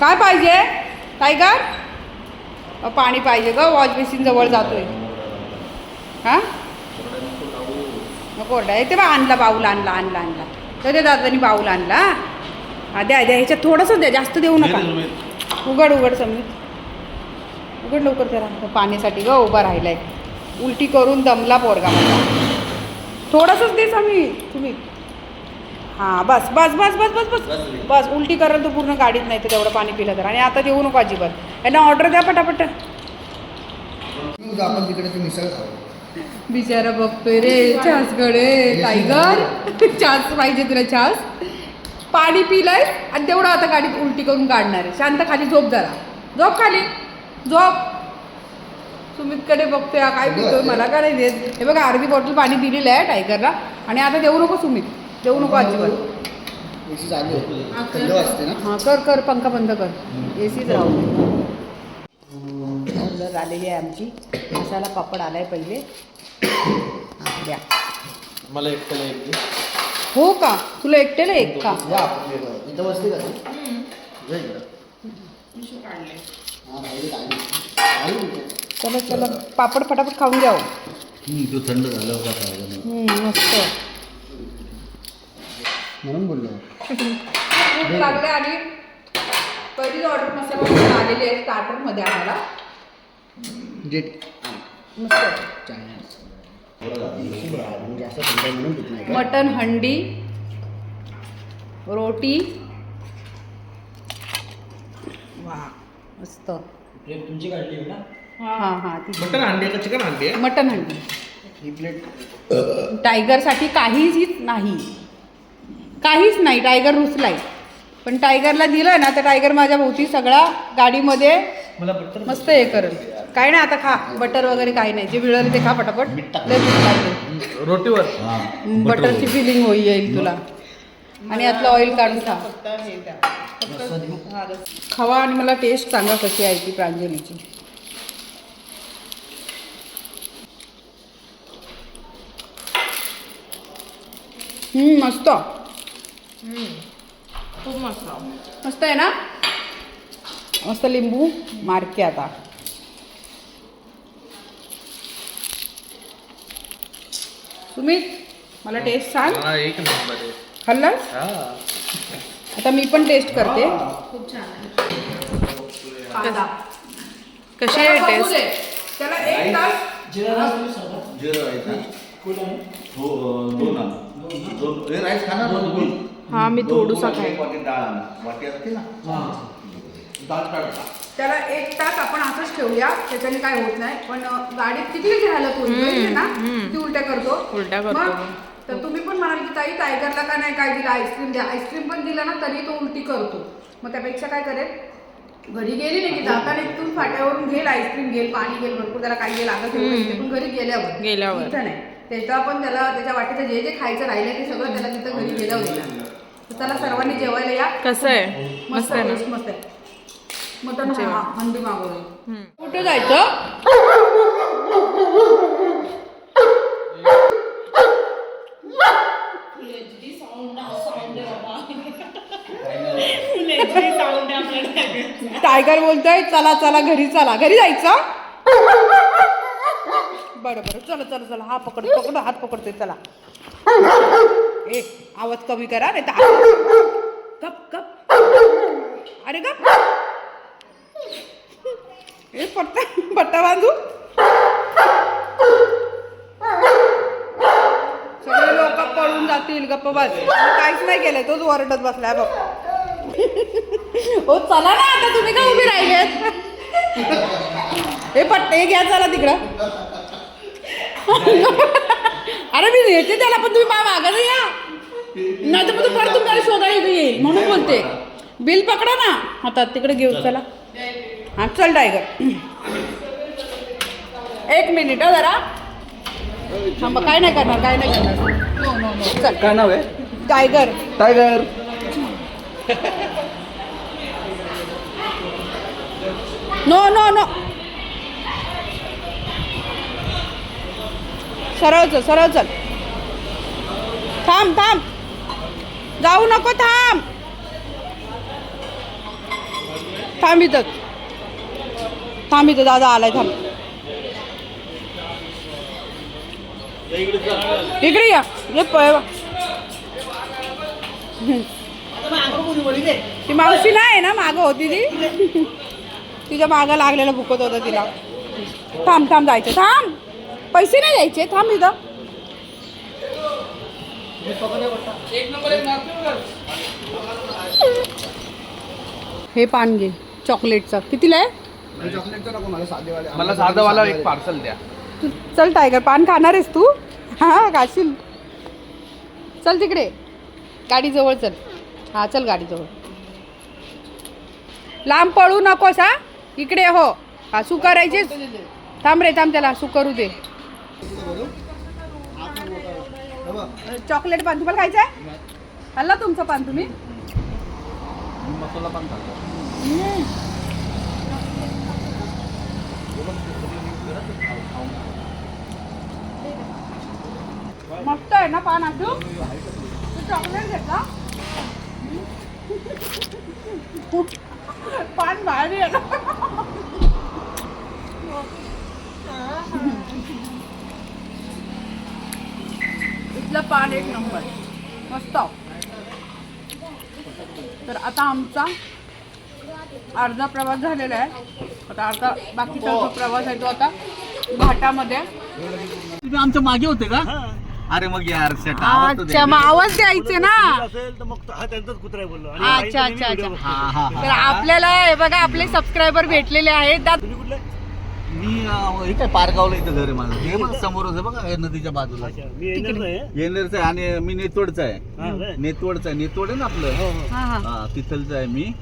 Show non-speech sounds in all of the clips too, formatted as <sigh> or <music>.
काय पाहिजे? टायगर? पाणी पाहिजे ग वॉश बेसिन जवळ जातोय. हा? नको ओरडा. येते बा आणला बाऊल आणला आणला आणला. तर ते दादानी बाऊल आणला हा? द्या द्या ह्याच्यात थोडंसं द्या जास्त देऊ नका. उघड उघड समीर. उघड लवकर जरा पाण्यासाठी ग उभा राहिलाय. उलटी करून दमला पोरगा माझा. थोडंसंच दे समीर तुम्ही. हां बस बस बस बस बस बस. बस उलटी करेल तर पूर्ण गाडीत नाही तर तेवढं पाणी पिलं तर. आणि आता देऊ नको अजिबात. यांना ऑर्डर द्या पटापट. ते बिचारा बघतोय रे. छासकडे टायगर <laughs> छास पाहिजे तुला छास. पाणी पिलंय आणि तेवढं आता गाडीत उलटी करून काढणार आहे. शांत खाली झोप जरा. झोप खाली. झोप. सुमितकडे बघतोय हा काय पितोय. मला काय नाही देत. हे बघा अर्धी बॉटल पाणी दिलेलं आहे टायगरला आणि आता देऊ नको सुमित. देऊ नको अजिबात. एसी चालू आहे. थंड वाजते ना? हां कर कर पंखा बंद कर. ए सीच राहू ऑर्डर आलेली आहे आमची. मसाला पापड आलाय पहिले? हां, द्या. मला एकट्याला एक दे. हो का? तुला एकट्याला एक का? या आपण वेगळं. इथं बसते का ती? जा इकडं. हा, इथे. चला चला. पापड फटाफट खाऊन घ्या हो. तो थंड झाला होता. हम्म, मस्त. म्हणून बोललो. खूप लागले आणि पहिलीच ऑर्डर मसाला आलेली आहे स्टार्टरमध्ये आम्हाला. जे म्हणजे? मटन हंडी रोटी. वा मस्त. प्लेट तुमची काढली आहे ना? हां. हां ती. मटन आहे का चिकन आहे? मटन हंडी. ही प्लेट टायगरसाठी काहीच नाही. काहीच नाही टायगर रुसलाय. पण टायगरला दिलं ना तर टायगर माझ्या भोवती सगळा गाडीमध्ये मस्त हे करेल. काय नाही आता खा. बटर वगैरे काही नाही. जे मिळालं ते खा पटापट. रोटीवर. बटरची फिलिंग होई येईल तुला. आणि यातलं ऑइल काढून खा. खावा आणि मला टेस्ट सांगा कशी आहे ती प्रांजलीची. मस्त. खूप मस्त मस्त आहे ना? मस्त लिंबू मारके आता. सुमित मला टेस्ट सांग. हा एक नंबर खाल्लास? हा. आता मी पण टेस्ट करते. खूप छान. कशी आहे. टेस्ट. त्याला एक तास. जिरं राईस हा? हो दोन आण. दोन राईस खाणार ना तुम्ही हा, मी थोडूसा टाक. त्याला एक तास आपण असंच ठेवूया त्याच्याने काय होत नाही. पण गाडीत किती माहिती आहे ना. ती उलट्या करतो. उलट्या करतो. तर तुम्ही पण म्हणाल की ताई टायगरला का नाही काय दिलं? आईस्क्रीम द्या. आईस्क्रीम पण दिलं ना तरी तो उलटी करतो. मग त्यापेक्षा काय करेल? घरी गेली नाही की जाताना इथून फाट्यावरून घेईल आईस्क्रीम घेईल पाणी घेईल भरपूर त्याला काही लागत पण घरी गेल्यावर. गेल्यावर. नाही. त्याचं पण त्याला त्याच्या वाटीचं जे जे खायचं राहिलं ते सगळं त्याला तिथं घरी गेल्यावर त्याला सर्वांनी जेवायला या. कसं आहे? मस्त मस्त आहे ना? मस्त आहे. मटन जेवण. हा हंडी मागवली. कुठे जायचं? टायगर बोलतोय चला चला घरी चला. घरी जायचं? बरं बरं. चला चला चला. हा पकड पकड हात पकडतोय चला. एक आवाज कमी करा नाही तर गप गप. अरे गप. हे पट्टा पट्टा बांधू. सगळे लोक पळून जातील गप्प बाज काहीच नाही केलंय तोच ओरडत बसलाय बघ. हो चला ना आता तुम्ही का उभी राहिलेत? हे पट्टे घ्या चला तिकडं. अरे मी येते त्याला पण तुम्ही मा मागं नाही या नाही तर मग तू परत शोधायला इथे येईल म्हणून बोलते. बिल पकडा ना. हातात तिकडे घेऊ चला. हा चल टायगर एक मिनिट हं जरा. थांबा काय नाही करणार काय नाही करणार. नो नो नो चल. काय नाव आहे? Tiger Tiger no no no सरळ चल सरळ चल. थांब थांब. जाऊ नको थांब. थांब इथं. थांब इथं दादा आलाय थांब. इकडे या. ये ती मावशी नाही ना मागं होती ती? तिच्या मागं लागलेलं भुकत होतं तिला. थांब थांब जायचं. थांब. पैसे नाही द्यायचे थांब इथं. हे पान घे चॉकलेटचं. कितीला आहे? मला साधेवाले मला साधावाला एक पार्सल द्या. तू चल टायगर पान खाणार आहेस तू? हा खाशील. चल तिकडे. गाडीजवळ चल. हा चल गाडीजवळ. लांब पळू नकोस हा. इकडे हो. हा सू करायचे थांब रे थांब त्याला सू करू दे. चॉकलेट पान. तुम्हाला खायचं आहे खाल्ला तुमचं पान तुम्ही? मसाला पान मस्त आहे ना पान असू तू चॉकलेट घेतला? पान भारी आहे ना. इथलं पान एक नंबर. मस्त. तर आता आमचा अर्धा प्रवास झालेला आहे. आता अर्धा बाकीचा जो प्रवास आहे तो आता घाटामध्ये. तुम्ही आमच्या मागे होते का? अरे मग यार सेट अच्छा मग आवाज द्यायचे ना. असेल तर मग हा त्यांचाच कुत्रा आहे बोललो. आणि अच्छा अच्छा अच्छा. तर आपल्याला हे बघा आपले सबस्क्रायबर भेटलेले आहेत. तुम्ही कुठले? मी हे काय पारगावला इथं घर आहे माझं. हे बघ समोरच आहे बघा हे नदीच्या बाजूला. येणेरचं आहे. आणि मी नेतवडचा आहे. हा काय? नेतवडचा आहे. नेतवड आहे ना आपलं? हो हो. हा हा. हा तिथलचं आहे मी.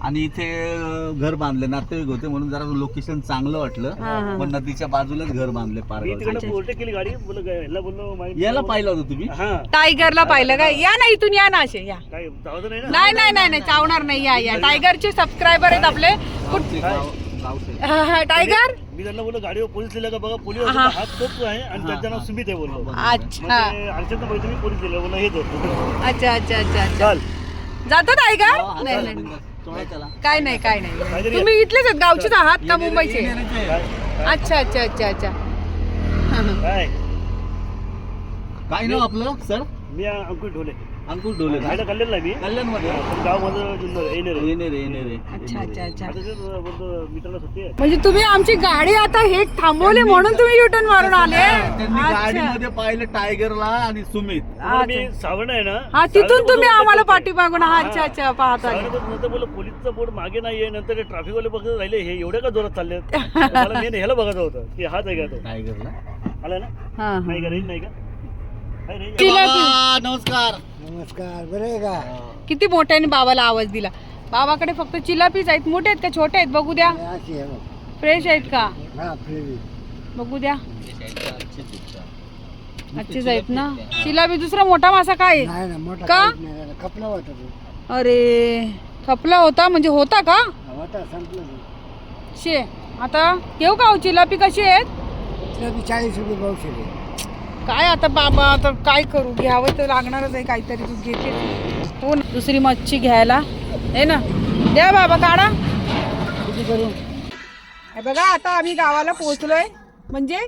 आणि इथे घर बांधले नातेवाईक होते म्हणून जरा लोकेशन चांगलं वाटलं. पण नदीच्या बाजूलाच घर बांधले माहिती याला पाहिलं होतं तुम्ही? हा. टायगरला पाहिलं का? या ना इथून या ना असे या. काय जावं नाही ना? नाही नाही नाही नाही चावणार नाही या या. टायगरचे सबस्क्रायबर आहेत आपले. हा, हा, टायगर? मी त्यांना बोललो गाडीवर पोलीस लिहिलं का बघा पोलीस हा. होता, तोच आहे आणि त्यांचं नाव सुमित आहे बोललो. अच्छा. ते अर्चना बघितलं मी पोलीस लिहिलं बोललो हे अच्छा अच्छा अच्छा अच्छा. चाल. जातो टायगर? नाही नाही. काय नाही काय नाही. काहीतरी- तुम्ही इथलेच आहेत गावचेच आहात का मुंबईचे. काय? अच्छा अच्छा अच्छा अच्छा. काय? काय नाव आपलं सर? मी अंकुश ढोले. अंकुश डोले का? खायला खाल्लेलं नाही मी? कल्याणमध्ये पण गाव माझं जुन्नर येणार आहे. येणे रे येणे रे. अच्छा अच्छा अच्छा. आता तेच बोलतो मित्राला सुट्टी आहे. म्हणजे तुम्ही आमची गाडी आता हे थांबवली म्हणून तुम्ही युटर्न मारून आले? त्यांनी गाडीमध्ये पाहिलं टायगरला आणि सुमित. मी सावरण आहे ना हा तिथून तुम्ही आम्हाला बघतो. पाठीमागून. हा अच्छा अच्छा पाहत. आले नंतर बोललो पोलीसचा बोर्ड मागे नाहीये नंतर ते ट्रॅफिकवाले बघत राहिले हे एवढ्या का जोरात चालले <laughs> मला मेन ह्याला बघायचं होतं की हाच आहे का तो? टायगरला. आला ना. नाही का रेंज नाही का? बाबा, नमस्कार. नमस्कार बरं आहे का? किती मोठ्याने बाबाला आवाज दिला. बाबाकडे फक्त चिलापीच आहेत मोठे आहेत का छोटे आहेत? बघू द्या. अशी आहे बघ. फ्रेश आहेत का? हा बघू द्या. अच्छेच आहेत ना? चिलापी दुसरा मोठा मासा काय आहे? नाही ना मोठा का? काहीच नाही झाला. कपला होता तो. अरे खपला होता? म्हणजे होता का? होता संपला तो. शे आता घेऊ का हो? चिलापी कशी आहेत? तिला चाळीस रुपये आहे. काय आता बाबा आता काय करू? घ्यावं तर लागणारच आहे काहीतरी. तू घेते. हो ना. दुसरी मच्छी घ्यायला. आहे ना. द्या बाबा काढा. करून हे बघा आता आम्ही गावाला पोहोचलोय. म्हणजे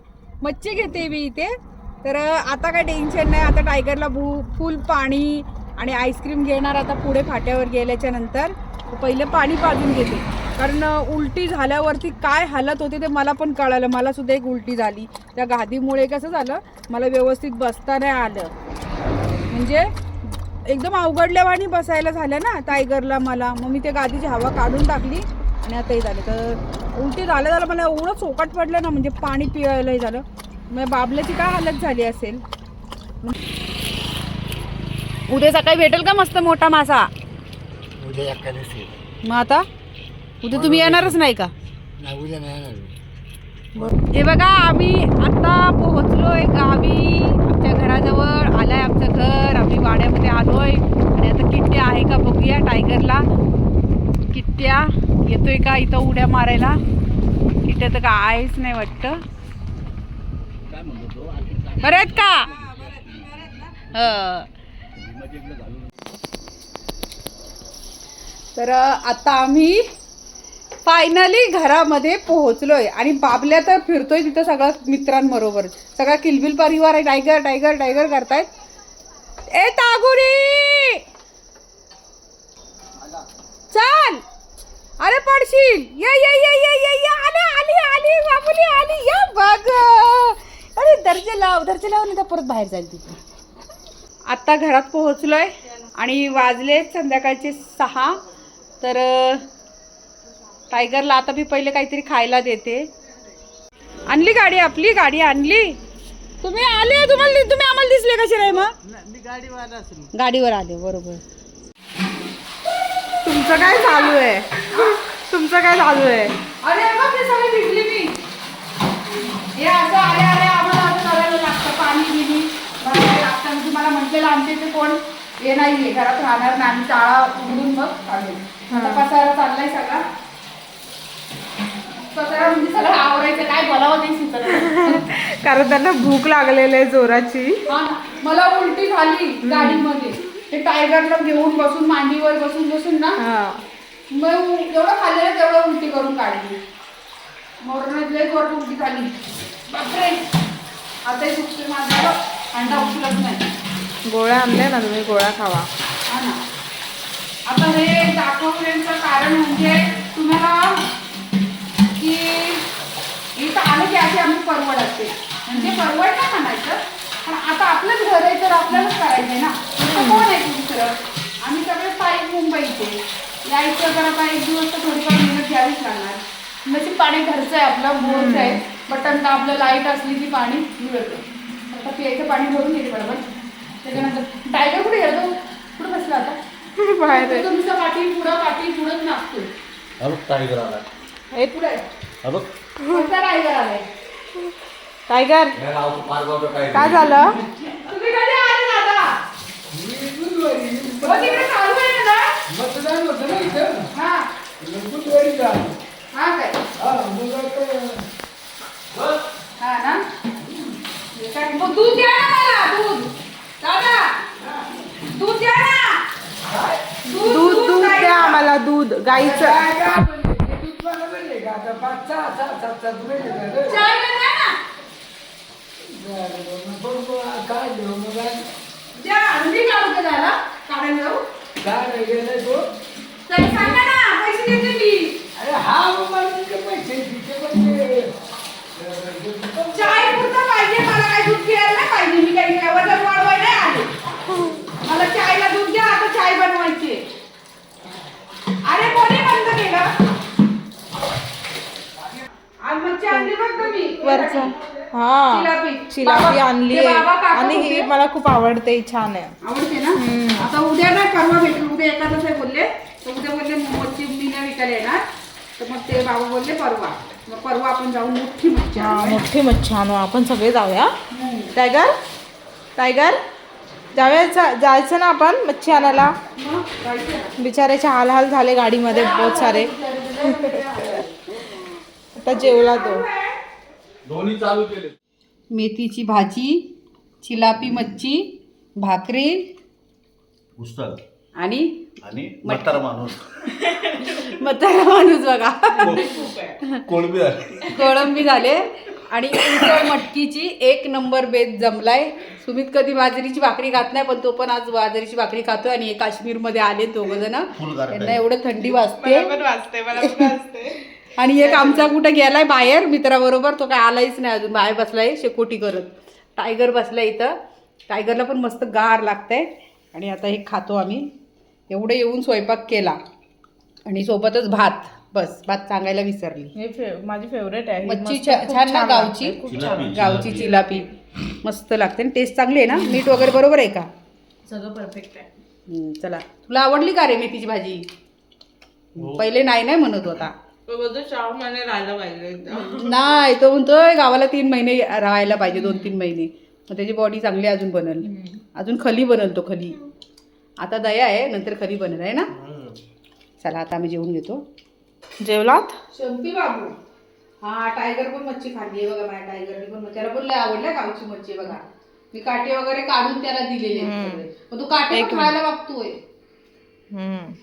मच्छी घेते मी इथे. तर आता काय टेन्शन नाही. आता टायगरला भू फुल पाणी आणि आईस्क्रीम घेणार आता पुढे फाट्यावर गेल्याच्यानंतर. पहिले पाणी पाजून घेते. कारण उलटी झाल्यावरती काय हालत होते ते मला पण कळालं. मला सुद्धा एक उलटी झाली. त्या गादीमुळे कसं झालं? मला व्यवस्थित बसता नाही आलं. म्हणजे एकदम अवघडल्यावाणी बसायला झालं ना टायगरला मला. मग मी ते गादीची हवा काढून टाकली आणि आताही झालं. तर उलटी झालं झालं. मला एवढं चोकाट पडलं ना म्हणजे पाणी पिवायला झालं. मग बाबल्याची काय हालत झाली असेल? उद्या सकाळी भेटेल का मस्त मोठा मासा? उद्या एकादशी मग आता? उद्या तुम्ही येणारच नाही का? नाही उद्या नाही येणार हे बघा आम्ही आता पोहोचलोय गावी. आमच्या घराजवळ आलाय आमचं घर. आम्ही वाड्यामध्ये आलोय. आणि आता किट्ट्या आहे का बघूया टायगरला. किट्ट्या येतोय का इथं उड्या मारायला? किट्ट्या तर काहीच नाही वाटतं. काय बरे आहेत का? हं. तर आता आम्ही फायनली घरामध्ये पोहोचलोय आणि बाबल्या तर फिरतोय तिथं सगळ्या मित्रांबरोबर. सगळा किलबिल परिवार आहे टायगर टायगर टायगर करतायत. ए तागुरी चल! अरे पडशील. ये ये ये ये ये ये आले आली आली बाबुली आली. या बघ. अरे दर्जे लाव दर्जे लाव नाही तर परत बाहेर जाईल तिथे. आत्ता घरात पोहोचलोय आणि वाजले संध्याकाळचे सहा. तर टायगरला आता मी पहिले काहीतरी खायला देते. आणली गाडी आपली? गाडी आणली? तुम्ही आले? तुम्हाला तुम्ही आम्हाला दिसले कसे रे मग? गाडीवर आले बरोबर. तुमचं काय चालू आहे तुमचं काय चालू आहे अरे बघ सगळे भिजली मी? लागतं आणि तुम्हाला म्हटलेलं आमच्या इथे कोण हे नाहीये घरात राहणार नाही आम्ही चाळा उघडून मग आता पसारा चाललाय सगळा. पसारा म्हणजे सगळं आवरायचं काय बोलावं नाही सुचत. <laughs> कारण त्यांना भूक लागलेली आहे जोराची. मला उलटी झाली गाडीमध्ये. ते टायगरला घेऊन बसून मांडीवर बसून बसून ना. मग जेवढं खाल्लेलं तेवढं उलटी करून काढली. मोरणात लय उलटी झाली. बापरे. आता माझा. अंडा उचलत नाही. गोळ्या आणल्या ना तुम्ही गोळ्या खावा. हा ना. आता हे दाखवण्याचं कारण म्हणजे तुम्हाला की इथं आलं की अशी आम्ही परवड असते. म्हणजे परवड नाही म्हणायचं? पण आता आपलंच घर आहे तर आपल्यालाच करायचं आहे ना. कोण आहे दुसरं आम्ही सगळे पायी मुंबईचे. यायचं जर आता एक दिवस तर थोडीफार मेहनत घ्यावीच लागणार. नशीब पाणी घरचं आहे आपलं बोरचं आहे. बटन तर आपलं लाइट असली की पाणी मिळतं. आता प्यायचं पाणी भरून येते बरोबर त्याच्यानंतर टायगर कुठे गेला तो? कुठं बसला आता? <laughs> बाहेर आहे. तो नुसता पाठी पुढं पुढंच बघ टायगर आला हे पुढे बघ कोणता टायगर आलाय? टायगर काय झालं? तुम्ही कधी आले दादा हे काय? मग दूध द्या ना मला दूध. दादा. दूध द्या ना. दूध दूध गाईचं. द्या आम्हाला दूध गाईचं. चाय द्या ना. द्या अंडी काढू का त्याला काढायला जाऊ तरी सांगा ना पैसे देते मी. चाय पुरतं पाहिजे मला काही दूध घ्यायला नाही पाहिजे मी काही काय वजन वाढवाय नाही आले. मला चायला दूध द्या आता चाय बनवायची अरे कोणी बंद केलं? आज मच्छी आणली बघ तुम्ही. वरचं. हा जिलापी. चिलापी बाबा- आणली ते बाबा आहे. काका आणि ही होते. मला खूप आवडते छान आहे. आवडते ना? आता उद्या नाही परवा भेटू उद्या एकादश आहे बोलले. तर उद्या बोलले मच्छी मी नाही विकायला येणार. तर मग ते बाबा बोलले परवा. परवा आपण जाऊन मोठी मच्छी हा. मोठी मच्छी आणू. आपण सगळे जाऊया. टायगर? टायगर? जाऊया जायचं ना आपण मच्छी आणायला. बिचाऱ्याचे हाल हाल झाले गाडीमध्ये बहुत सारे. आता जेवला तो. दोन्ही चालू केले. मेथीची भाजी चिलापी मच्छी भाकरी पुस्तक आणि आणि म्हातारा माणूस. म्हातारा माणूस बघा. कोळबी आली कोळंबी झाले. आणि उसळ मटकीची एक नंबर बेत जमलाय. सुमित कधी बाजरीची भाकरी खात नाही पण तो पण आज बाजरीची भाकरी खातोय आणि हे काश्मीरमध्ये आले दोघ जण. त्यांना. एवढं थंडी वाजते. आणि एक आमचा कुठं गेलाय बाहेर मित्राबरोबर तो काय आलायच नाही अजून बाहेर बसलाय शेकोटी करत. टायगर बसलाय इथं. टायगरला पण मस्त गार लागतंय. आणि आता हे खातो आम्ही. एवढं येऊन स्वयंपाक केला. आणि सोबतच भात. बस भात सांगायला विसरली. हे फे- माझी फेवरेट आहे. ही मच्छी मस्त- छा- खूप छान ना छान गावची? लागते, खूप. छान. गावची चिलापी मस्त लागते. आणि टेस्ट चांगली आहे ना? मीठ वगैरे बरोबर आहे का? सगळं परफेक्ट आहे. हम्म, चला. तुला आवडली का रे मेथीची भाजी? पहिले नाही नाही म्हणत होता. राहायला पाहिजे. नाही तो म्हणतोय गावाला तीन महिने राहायला पाहिजे दोन तीन महिने. मग त्याची बॉडी चांगली अजून बनल. अजून खली बनल तो खली. आता दया आहे नंतर खली बनल आहे ना? चला आता आम्ही जेवून घेतो. जेवलात? शंपी बाबू. हा टायगर पण मच्छी खाल्ली आहे बघा माझ्या टायगरने पण त्याला पण लय आवडल्या गावची मच्छी बघा? मी काटे वगैरे काढून त्याला दिलेले. मग तो काटे खायला बघतोय.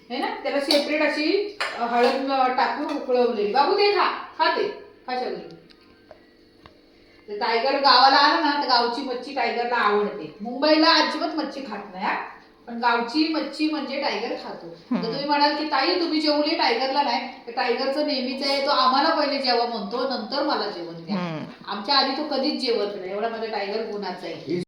है ना? त्याला सेपरेट अशी हळद टाकून उकळवलेली. बाबू ते खा. खा ते. खा टायगर गावाला आलं ना तर गावची मच्छी टायगरला आवडते. मुंबईला अजिबात मच्छी खात नाही हा. पण गावची मच्छी म्हणजे टायगर खातो. तर तुम्ही म्हणाल की ताई तुम्ही जेवले टायगरला नाही. तर टायगरचं नेहमीच आहे तो आम्हाला पहिले जेव्हा म्हणतो नंतर मला जेवण द्या. आमच्या आधी तो कधीच जेवत नाही एवढा माझा टायगर गुणाचा आहे.